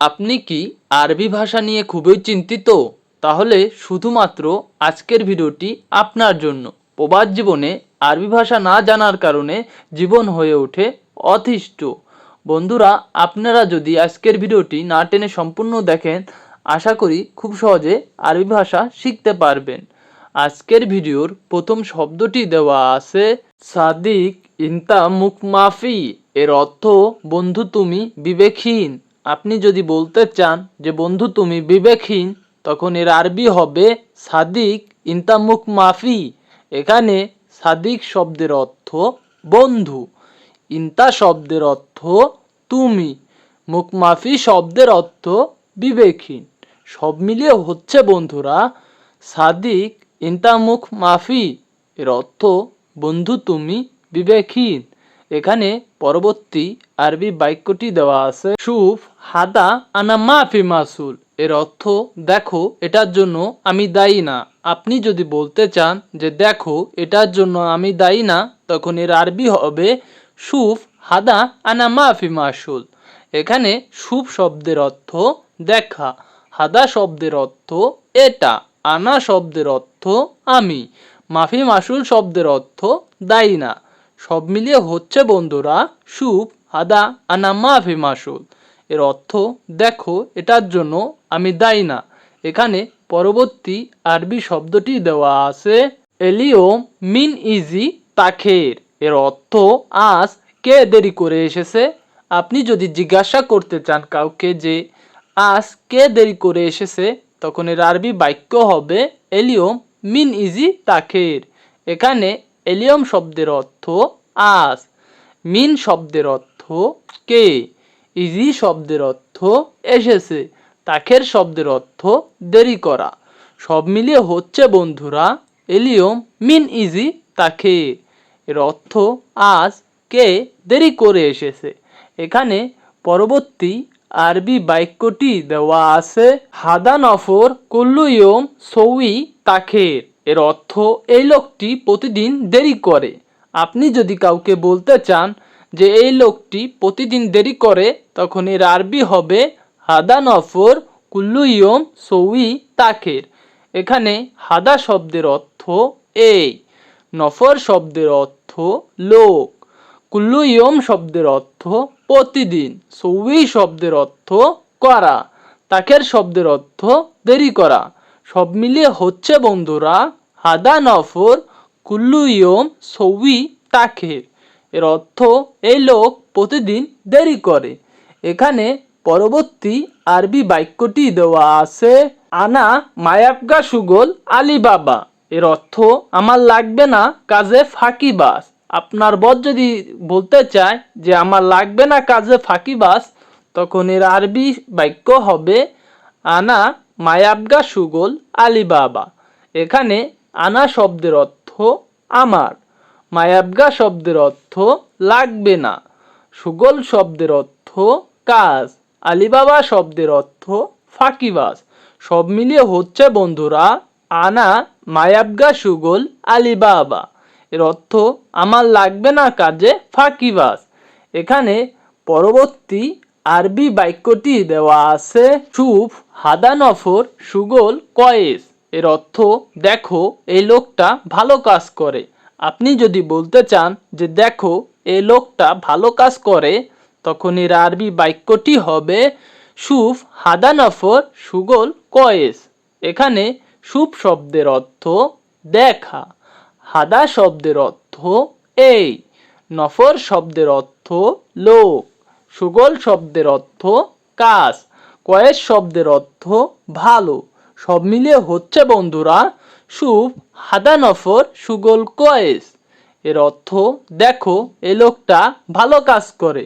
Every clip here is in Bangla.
আপনি কি আরবি ভাষা নিয়ে খুবই চিন্তিত? তাহলে শুধুমাত্র আজকের ভিডিওটি আপনার জন্য। প্রবাদ জীবনে আরবি ভাষা না জানার কারণে জীবন হয়ে ওঠে অতিষ্ঠ। বন্ধুরা, আপনারা যদি আজকের ভিডিওটি না টেনে সম্পূর্ণ দেখেন, আশা করি খুব সহজে আরবি ভাষা শিখতে পারবেন। আজকের ভিডিওর প্রথম শব্দটি দেওয়া আছে, সাদিক ইন্তা মুখ মাফি। এর অর্থ, বন্ধু, তুমি বিবেকহীন। আপনি যদি বলতে চান যে, বন্ধু, তুমি বিবেকহীন, তখন এর আরবি হবে সাদিক ইন্তা মুখ মাফি। এখানে সাদিক শব্দের অর্থ বন্ধু, ইন্তা শব্দের অর্থ তুমি মুখ মাফি শব্দের অর্থ বিবেকহীন। সব মিলিয়ে হচ্ছে, বন্ধুরা, সাদিক ইন্তামুখ মাফি এর অর্থ বন্ধু, তুমি বিবেকহীন। এখানে পরবর্তী আরবি বাক্যটি দেওয়া আছে, সুফ হাদা আনা মাফি মাসুল। এর অর্থ, দেখো, এটার জন্য আমি দায়ী না। আপনি যদি বলতে চান যে, দেখো, এটার জন্য আমি দায়ী না, তখন এর আরবি হবে, সুফ হাদা আনা মাফি মাসুল। এখানে সুফ শব্দের অর্থ, দেখা। হাদা শব্দের অর্থ, এটা। আনা শব্দের অর্থ, আমি। মাফি মাসুল শব্দের অর্থ, দায়ী না। সব মিলিয়ে হচ্ছে বন্ধুরা সুপ হাদা আনা মাফি মাসুল এর অর্থ, দেখো, এটার জন্য আমি দায়ী না। এখানে পরবর্তী আরবি শব্দটি দেওয়া আছে এলিও মিন ইজি তাখের। এর অর্থ, আজ কে দেরি করে এসেছে? আপনি যদি জিজ্ঞাসা করতে চান কাউকে যে, আজ কে দেরি করে এসেছে? তখন এর আরবি বাক্য হবে, এলিয়ম মিন ইজি তাখের। এখানে এলিয়ম শব্দের অর্থ, আজ। মিন শব্দের অর্থ কে ইজি শব্দের অর্থ এসেছে। তাখের শব্দের অর্থ দেরি করা। সব মিলিয়ে হচ্ছে, বন্ধুরা, এলিয়ম মিন ইজি তাখের এর অর্থ আজ কে দেরি করে এসেছে। এখানে পরবর্তী আরবি বাক্যটি দেওয়া আছে, হাদা নফর কুল্লুয়ম সৌই তাখের এর অর্থ এই লোকটি প্রতিদিন দেরি করে। আপনি যদি কাউকে বলতে চান যে এই লোকটি প্রতিদিন দেরি করে তখন এর আরবি হবে হাদা নফর কুল্লুয়ম সৌই তাখের এখানে হাদা শব্দের অর্থ এই, নফর শব্দের অর্থ লোক। কুল্লু ইয়ম শব্দের অর্থ প্রতিদিন, সৌই শব্দের অর্থ করা। তাকের শব্দের অর্থ দেরি করা। সব মিলিয়ে হচ্ছে বন্ধুরা হাদা নফর কুল্লু ইয়ম সৌই তাকের। এর অর্থ এই লোক প্রতিদিন দেরি করে। এখানে পরবর্তী আরবি বাক্যটি দেওয়া আছে, আনা মায়াবগা সুগল আলিবাবা। এর অর্থ, আমার লাগবে না কাজে ফাঁকিবাস আপনার বর যদি বলতে চায় যে, আমার লাগবে না কাজে ফাঁকিবাস তখন এর আরবি বাক্য হবে, আনা মায়াবগা সুগল আলিবাবা। এখানে আনা শব্দের অর্থ, আমার। মায়াবগা শব্দের অর্থ লাগবে না। সুগল শব্দের অর্থ কাজ। আলিবাবা শব্দের অর্থ ফাঁকিবাস সব মিলিয়ে হচ্ছে বন্ধুরা, আনা, মায়াবগা, সুগল, আলিবাবা। এর অর্থ আমার লাগবে না কাজে ফাঁকিবাস এখানে পরবর্তী আরবি বাক্যটি দেওয়া আছে সুফ হাদানফর সুগল, কয়েস। এর অর্থ, দেখো, এই লোকটা ভালো কাজ করে। আপনি যদি বলতে চান যে দেখো এই লোকটা ভালো কাজ করে তখন এর আরবি বাক্যটি হবে সুফ হাদানফর সুগল কয়েস। এখানে সুপ শব্দের অর্থ দেখা, হাদা শব্দের অর্থ এই, নফর শব্দের অর্থ লোক, সুগল শব্দের অর্থ কাজ, কয়েস শব্দের অর্থ ভালো। সব মিলিয়ে হচ্ছে বন্ধুরা সুপ হাদা নফর সুগল কয়েস। এর অর্থ, দেখো, এ লোকটা ভালো কাজ করে।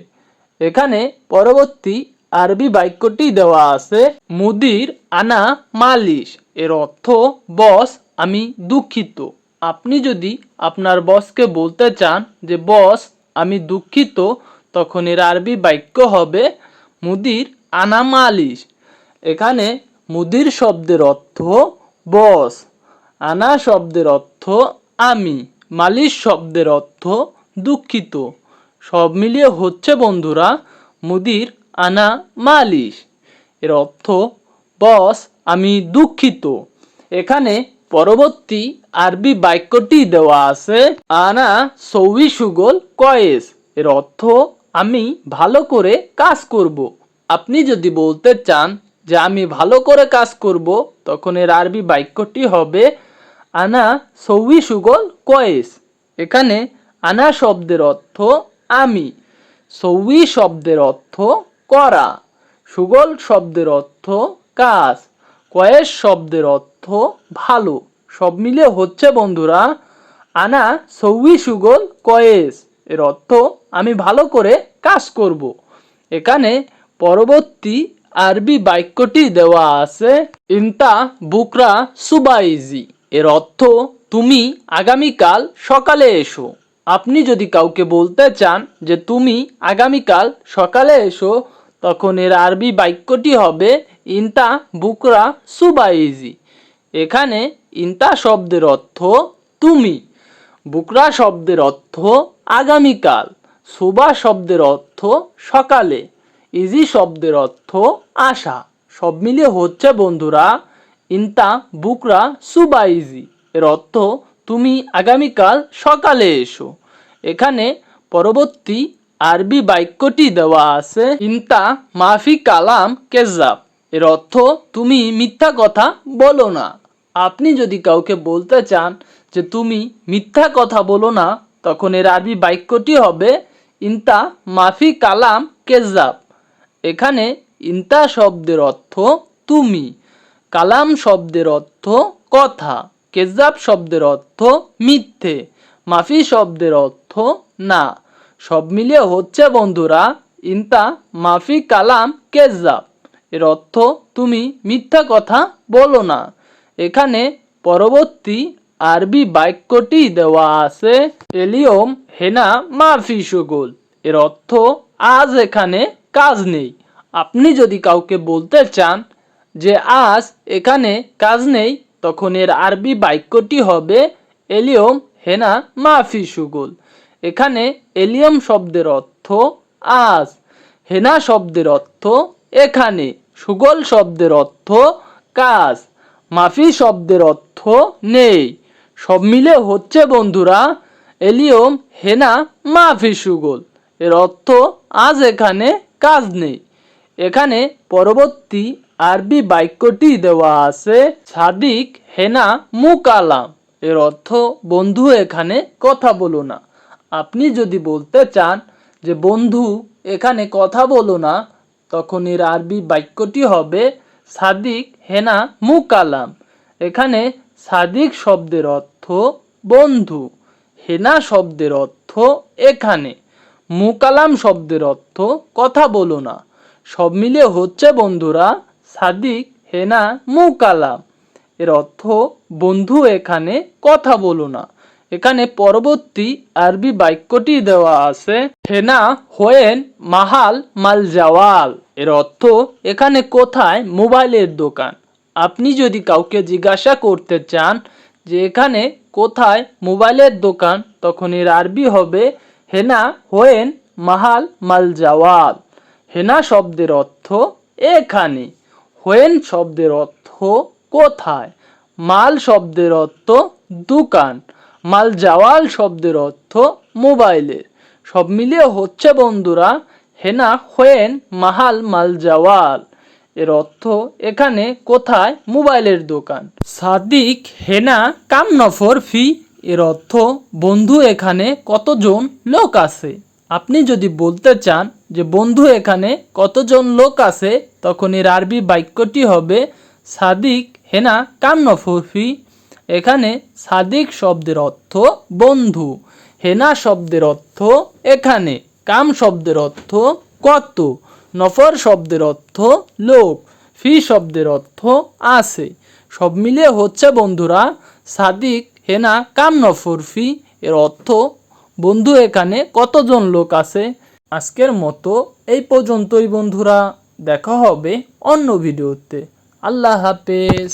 এখানে পরবর্তী আরবি বাক্যটি দেওয়া আছে, মুদির আনা মালিশ। এর অর্থ, বস, আমি দুঃখিত। আপনি যদি আপনার বসকে বলতে চান যে, বস, আমি দুঃখিত, তখন এর আরবি বাক্য হবে, মুদির আনা মালিশ। এখানে মুদির শব্দের অর্থ, বস। আনা শব্দের অর্থ আমি, মালিশ শব্দের অর্থ দুঃখিত। সব মিলিয়ে হচ্ছে বন্ধুরা মুদির আনা মালিশ। এর অর্থ, বস, আমি দুঃখিত। এখানে পরবর্তী আরবি বাক্যটি দেওয়া আছে, আনা সৌই সুগল কয়েস। এর অর্থ, আমি ভালো করে কাজ করব। আপনি যদি বলতে চান যে, আমি ভালো করে কাজ করব, তখন এর আরবি বাক্যটি হবে আনা সৌই সুগল কয়েস। এখানে আনা শব্দের অর্থ আমি সৌই শব্দের অর্থ করা, সুগল শব্দের অর্থ কাজ, কয়েস শব্দের অর্থ ভালো। সব মিলে হচ্ছে বন্ধুরা আনা সৌই সুগল কয়েস। এর অর্থ আমি ভালো করে কাজ করব। এখানে পরবর্তী আরবি বাক্যটি দেওয়া আছে, ইন্তা বুকরা সুবাইজি। এর অর্থ তুমি আগামীকাল সকালে এসো। আপনি যদি কাউকে বলতে চান যে তুমি আগামীকাল সকালে এসো, তখন এর আরবি বাক্যটি হবে ইন্তা বুকরা সুবাইজি। এখানে ইন্তা শব্দের অর্থ তুমি, বুকরা শব্দের অর্থ আগামীকাল, সুবা শব্দের অর্থ সকালে, ইজি শব্দের অর্থ আশা। সব মিলিয়ে হচ্ছে বন্ধুরা ইন্তা বুকরা সুবা ইজি এর অর্থ, তুমি আগামীকাল সকালে এসো। এখানে পরবর্তী আরবি বাক্যটি দেওয়া আছে, ইন্তা মাফি কালাম কেজাব এর অর্থ, তুমি মিথ্যা কথা বলো না। আপনি যদি কাউকে বলতে চান যে, তুমি মিথ্যা কথা বলো না, তখন এর আরবি বাক্যটি হবে, ইন্তা মাফি কালাম কেজাব এখানে ইন্তা শব্দের অর্থ, তুমি। কালাম শব্দের অর্থ কথা কেজাব শব্দের অর্থ মিথ্যে, মাফি শব্দের অর্থ না। সব মিলিয়ে হচ্ছে, বন্ধুরা, ইন্তা, মাফি, কালাম কেজাব এর অর্থ তুমি মিথ্যা কথা বলো না। এখানে পরবর্তী আরবি বাক্যটি দেওয়া আছে, এলিয়ম হেনা মাফি সুগুল। এর অর্থ, আজ এখানে কাজ নেই। আপনি যদি কাউকে বলতে চান যে আজ এখানে কাজ নেই, তখন এর আরবি বাক্যটি হবে এলিয়ম হেনা মাফি সুগুল। এখানে এলিয়ম শব্দের অর্থ আজ, হেনা শব্দের অর্থ এখানে, সুগল শব্দের অর্থ কাজ, মাফি শব্দের অর্থ নেই। সব মিলে হচ্ছে বন্ধুরা এলিয়ম হেনা মাফি সুগল। এর অর্থ আজ এখানে কাজ নেই। এখানে পরবর্তী আরবি বাক্যটি দেওয়া আছে সাদিক হেনা মুকালাম এর অর্থ, বন্ধু, এখানে কথা বলো না। আপনি যদি বলতে চান যে, বন্ধু, এখানে কথা বলো না, তখন এর আরবি বাক্যটি হবে সাদিক হেনা মুকালাম এখানে সাদিক শব্দের অর্থ, বন্ধু। হেনা শব্দের অর্থ, এখানে। মুকালাম শব্দের অর্থ, কথা বলো না। সব মিলিয়ে হচ্ছে, বন্ধুরা সাদিক হেনা মুকালাম এর অর্থ, বন্ধু, এখানে কথা বলো না। এখানে পরবর্তী আরবি বাক্যটি দেওয়া আছে, হেনা হোয়েন মাহাল মাল জাওয়াল। এর অর্থ, এখানে কোথায়? মোবাইলের দোকান। আপনি যদি কাউকে জিজ্ঞাসা করতে চান যে, এখানে কোথায় মোবাইলের দোকান? তখন এর আরবি হবে, হেনা হোয়েন মাহাল মাল জাওয়াল। হেনা শব্দের অর্থ, এখানে। হোয়েন শব্দের অর্থ কোথায়? মাল শব্দের অর্থ দোকান। মাল জাওয়াল শব্দের অর্থ মোবাইলের সব মিলিয়ে হচ্ছে বন্ধুরা, হেনা হোয়েন, মাহাল, মাল জাওয়াল। এর অর্থ এখানে কোথায়? মোবাইলের দোকান। সাদিক, হেনা কাম নফর ফি। এর অর্থ বন্ধু এখানে কতজন লোক আছে? আপনি যদি বলতে চান যে, বন্ধু, এখানে কতজন লোক আছে? তখন এর আরবি বাক্যটি হবে, সাদিক হেনা কাম নফর এখানে সাদিক শব্দের অর্থ বন্ধু, হেনা শব্দের অর্থ এখানে, কাম শব্দের অর্থ কত, নফর শব্দের অর্থ লোক, ফি শব্দের অর্থ আছে। সব মিলিয়ে হচ্ছে, বন্ধুরা, সাদিক হেনা কাম নফর ফি এর অর্থ বন্ধু, এখানে কতজন লোক আছে? আজকের মতো এই পর্যন্তই বন্ধুরা। দেখা হবে অন্য ভিডিওতে। আল্লাহ হাফেজ।